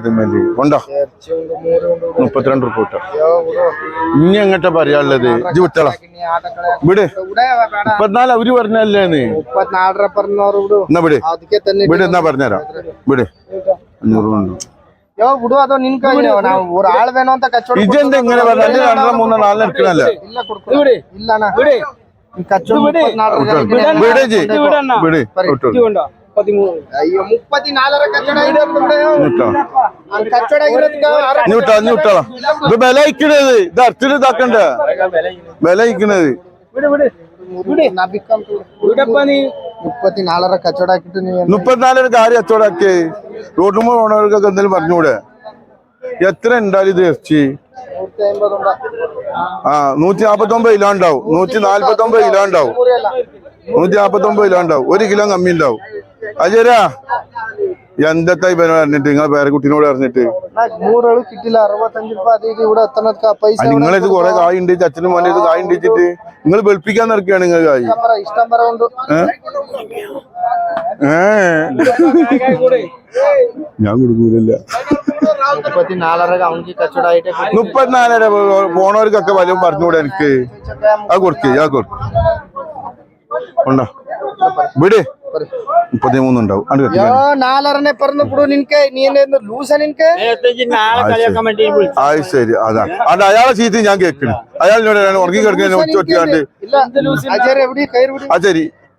ഇതിമ്മല് ഉണ്ടോ ഇറച്ചിയുണ്ട് മൂരുണ്ട് മുപ്പത്തിരണ്ട് റുപ്യ കിട്ടാം അയ്യോ വിടോ ഇനി എങ്ങട്ടാ പറയാനുള്ളത് ഇജ്ജ് വിട്ടളാ ഇനി ആട്ടക്കളെ വിട് ഇവിടെ വേണ്ട മുപ്പത്തിനാല് അവര് പറഞ്ഞല്ലേന്ന് മുപ്പത്തിനാലര പറഞ്ഞവർ വിടു എന്നാ വിട് ಅದಕ್ಕೆ തന്നെ വിട് എന്നാ പറഞ്ഞുതരാം വിട് അഞ്ഞൂറ് കൊണ്ട് ಯೋ ಬಿಡು ಅದು ನಿನ್ ಕೈ ನಾವು ಊರ್ ಆಳ್ವೇನೋ ಅಂತ ಕಚ್ಚೋಡ ഇജെന്താ ഇങ്ങനെ പറഞ്ഞ അഞ്ച് രണ്ടര മൂന്നോ നാലിന് എടുക്കണല്ലേ ಇಲ್ಲ ಕೊಡ್ಕೊಡು ಇಲ್ಲ ಅಣ್ಣ ಈ ಕಚ್ಚೋಡ വിട് ജി വിട് വിട്ടോളൂ. ಅಯ್ಯೋ ഇത് ഇത് മുപ്പത്തിനാലര കാര്യം കച്ചവടാക്കിയേ റോഡുമ്പോ ഓണവർക്കൊക്കെ എന്തെങ്കിലും പറഞ്ഞൂടെ? എത്ര ഉണ്ടാവും ഇത് ഇറച്ചി? ആ നൂറ്റി നാപ്പത്തി ഒമ്പത് കിലോ ഉണ്ടാവും നൂറ്റി നാല്പത്തി ഒമ്പത് കിലോ ഉണ്ടാവും നൂറ്റി നാപ്പത്തി ഒമ്പത് കിലോ ഉണ്ടാവും ഒരു കിലോ കമ്മി ഉണ്ടാവും അജരാ എന്തത്തെ ഇവനെ അറിഞ്ഞിട്ട്? നിങ്ങളെ പേരക്കുട്ടിനോട് അറിഞ്ഞിട്ട്? നൂറോളം കിട്ടില്ല അറുപത്തഞ്ച് രൂപ അത് ഇത് ഇവിടെ എത്തണ പൈസ നിങ്ങളിത് കൊറേ കായ് ഉണ്ട് അച്ഛനും മോനെ ഇത് കായ് ഉണ്ടിച്ചിട്ട് നിങ്ങൾ വെളുപ്പിക്കാൻ നിറക്കുകയാണ് നിങ്ങൾ കായ്. ഇഷ്ടം പറ കൊണ്ട്. ഞാൻ കൊടുക്കൂലല്ല. മുപ്പത്തിനാലര പോണവർക്കൊക്കെ വല്ലതും പറഞ്ഞുകൂടെ എനിക്ക്? ആ കൊടുക്കേ ആ കൊടുക്കേ ഉണ്ടോ? വിട്. മുപ്പത്തിമൂന്നുണ്ടാവും. അയാളെ ചീത്ത ഞാൻ കേൾക്കുന്നു അയാളിനോട് ഉറങ്ങി കിടക്കുന്ന ഒച്ച ഒറ്റയാണ്ട്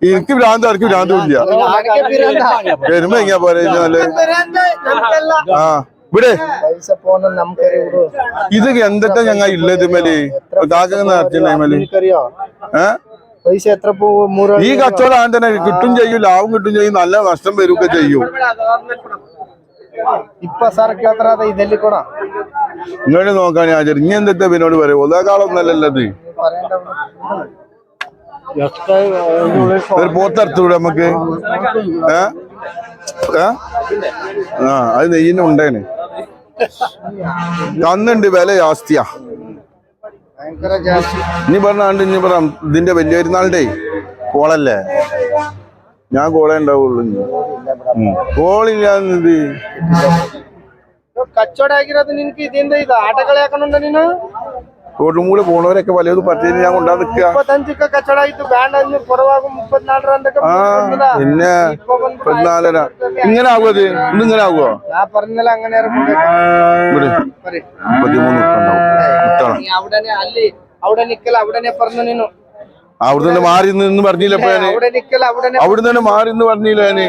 എനിക്ക് ഭ്രാന്ത് ആർക്കും ഭ്രാന്തും ഇല്ല. വരുമ്പോ എങ്ങനെയാ പറയുന്നത് ഇവിടെ. ഇത് എന്തൊക്കെ ഞങ്ങൾ ഇല്ലത് മേലെ? താക്കുന്ന അർജുന മേലെ. ഏഹ് പൈസ എത്ര മൂന്ന് ഈ കച്ചവടം അങ്ങനെ തന്നെ കിട്ടും ചെയ്യും ലാഭം കിട്ടും ചെയ്യും നല്ല നഷ്ടം വരുമൊക്കെ ചെയ്യും. ഇപ്പൊ സാർക്ക് അത്ര ഇതെല്ലാം കൂടാ നോക്കാൻ ഞാൻ ഇനി എന്തൊക്കെ പിന്നോട് പറയും? ഒതേക്കാളൊന്നല്ലല്ലത് ഒരു പോത്തെടുത്തൂടെ നമുക്ക്. ഏ? ഏ? ആ അത് നെയ്യിനുണ്ടേന്. തന്നുണ്ട് വില ജാസ്തിയാ. ഇനി പറഞ്ഞാണ്ട് ഇനി പറ ഇതിന്റെ വലിയ പെരുന്നാളിന്റെ കോളല്ലേ ഞാൻ കോളേ ഉണ്ടാവുള്ളൂ ഇനി. ഉം. കോളില്ലാന്നത് കച്ചവട ಆಗಿರೋದು ನಿನ್ಗೆ ಇದರಿಂದ ಇದು ಆಟಗಳು ಯಾಕಂಡ ನೀನು റോഡിലും കൂടെ പോണവരൊക്കെ പലതും പറ്റിയത് ഞാൻ കൊണ്ടാ നിൽക്കുക. പിന്നെ പതിനാലര. ഇങ്ങനെ ആകുമോ ഇന്നിങ്ങനെ ഇന്ന് ആകുമോ അവിടെ നിന്ന്. മാറി പറഞ്ഞില്ല അവിടെ നിന്ന് മാറി പറഞ്ഞില്ല ഞാൻ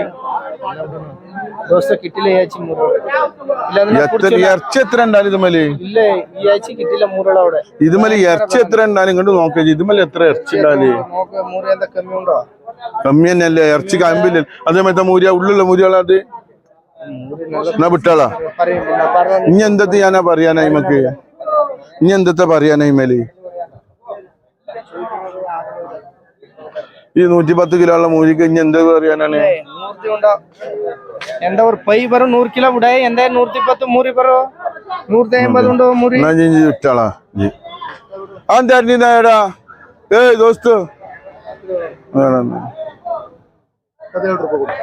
ദിവസം കിട്ടില്ല ഈ ആഴ്ച മൂറോൾ ഇറച്ചി എത്ര ഉണ്ടാലും ഇതുമൽ? ഇല്ല ഈ ആഴ്ച കിട്ടില്ല മൂറോൾ അവിടെ. ഇതുമൽ ഇറച്ചി എത്ര ഉണ്ടാലും ഇങ്ങോട്ട് നോക്കി ഇതുമൽ എത്ര ഇറച്ചി ഉണ്ടാൽ കമ്മി തന്നെയല്ലേ ഇറച്ചി കമ്പില്ല അതേമാതിരി മൂരിയ ഉള്ളിലുള്ള മൂരിയാളാ അത്? വിട്ടാളാ? ഇനി എന്തത്തെ ഞാനാ പറയാനാ ഇമക്ക് ഇനി എന്തത്തെ പറയാനാ ഇമേൽ ഈ നൂറ്റി പത്ത് കിലോ ഉള്ള മൂരിക്ക് ഇനി എന്ത് പറയാനാണ്? ನೂರ್ತಿ ಉಂಡ ಎಂದ ಅವ್ರ ಪೈ ಬರೋ ನೂರ್ ಕಿಲೋ ಬಿಡ ಎಂದ ನೂರ್ತಿ ಇಪ್ಪತ್ತು ಮೂರಿ ಬರೋ ನೂರ್ತಿ ಎಂಬತ್ತು ಉಂಡು ಮೂರಿ എന്നാ ഇനി ഇജ്ജ് വിട്ടാളാ ഇജ്ജ്. ആ തരണിടാ ഏയ് ദോസ്ത്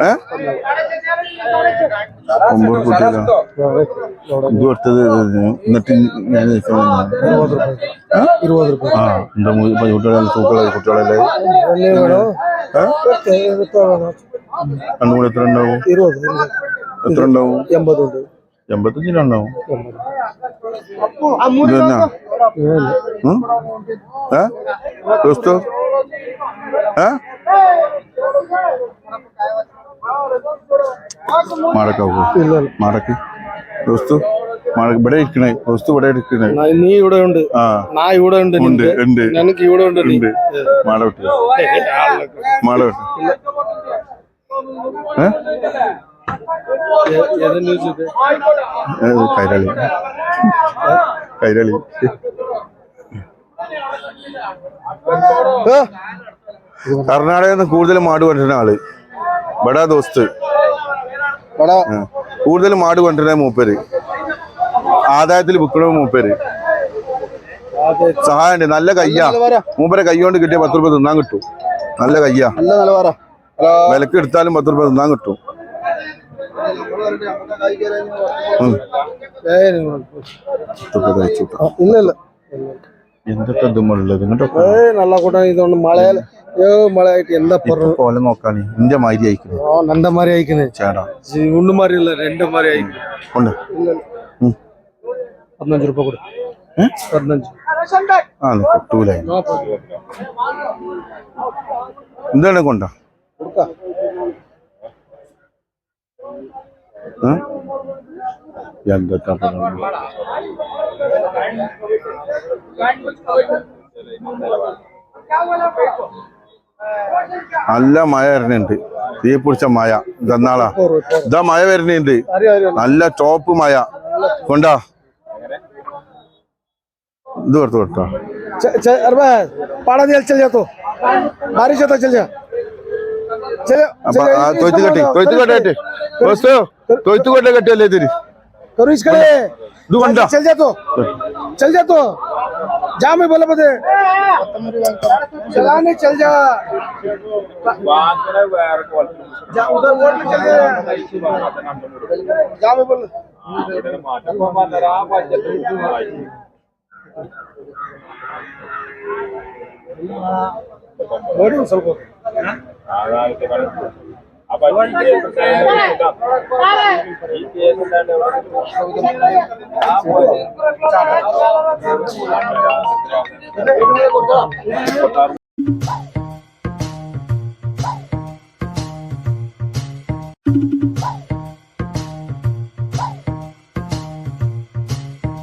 ഏ ഒമ്പത് കുട്ടികളാ ഇത് കൊടുത്തത് എന്നിട്ട് ഞാൻ ഇരുപത് രൂപ ആ എന്താ കുട്ടികളെ തൂക്കളെ കുട്ടികളല്ലേ ഏ? രണ്ടും കൂടെ എത്ര ഉണ്ടാവും ഇരുപത്. എത്ര ഉണ്ടാവും എൺപതുണ്ട് എൺപത്തഞ്ചിനുണ്ടാവും ഇത് തന്നെ ഏ? ക്രിസ്തു ഏ? മടക്കാവോ മടക്ക് ദോസ്തു? മടക്ക് ഇവിടെ ഇരിക്കണേ. ദോസ്തു ഇവിടെ ഇരിക്കണേ. നീ ഇവിടെ ഉണ്ട്. ആ. നാ ഇവിടെ ഉണ്ട് ഉണ്ട് ഉണ്ട്. എനിക്ക് ഇവിടെ ഉണ്ട് ഉണ്ട്. മടവിട്ട് മടവിട്ട് കൈരളി. കൈരളി. കർണാടകയിൽ നിന്ന് കൂടുതൽ മാട് കൊണ്ടിരുന്ന ആൾ. ബടാ ദോസ്ത്. കൂടുതൽ മാട് കൊണ്ടിരുന്ന മൂപ്പര്. ആദായത്തിൽ വിൽക്കണ മൂപ്പര്. സഹായം നല്ല കയ്യാ. മൂപ്പരെ കൈ കൊണ്ട് കിട്ടിയ പത്ത് രൂപ തിന്നാൻ കിട്ടും. നല്ല കയ്യാ. നല്ല നിലവാരം. വിലക്ക് എടുത്താലും പത്ത് രൂപ തിന്നാൻ കിട്ടും. ഇല്ല ഇല്ല. എന്തൊക്കെ ഇതുമുള്ളത് നല്ല കൂട്ടം ഇതുകൊണ്ട് എന്താ ഓ അല്ല രണ്ട് രൂപ ആ എന്താണ് കൊണ്ടാ? എന്തൊക്കെ നല്ല മഴ വരണുണ്ട് തീ പിടിച്ച മഴ. ഇതെന്നാളാ? ഇതാ മഴ വരണുണ്ട് നല്ല ടോപ്പ് മഴ. കൊണ്ടാ? ഇത് കൊടുത്തു കൊടുത്താ. पढ़ा चल चल తొయ్యి కట్టి తొయ్యి కట్టి వస్తూ తొయ్యి కూడా కట్టేలేదు ఇది करो इसके लिए दो घंटा। चल जा तो। चल जा तो। जा मैं बोला बदे चलाने चल जा। जा उधर बोल चल जा। जा मैं बोल। ನೋಡಿ ಸ್ವಲ್ಪ ആകാശത്തെ കടന്നു അപ്പൊ ഈ കേസ് എന്താണ്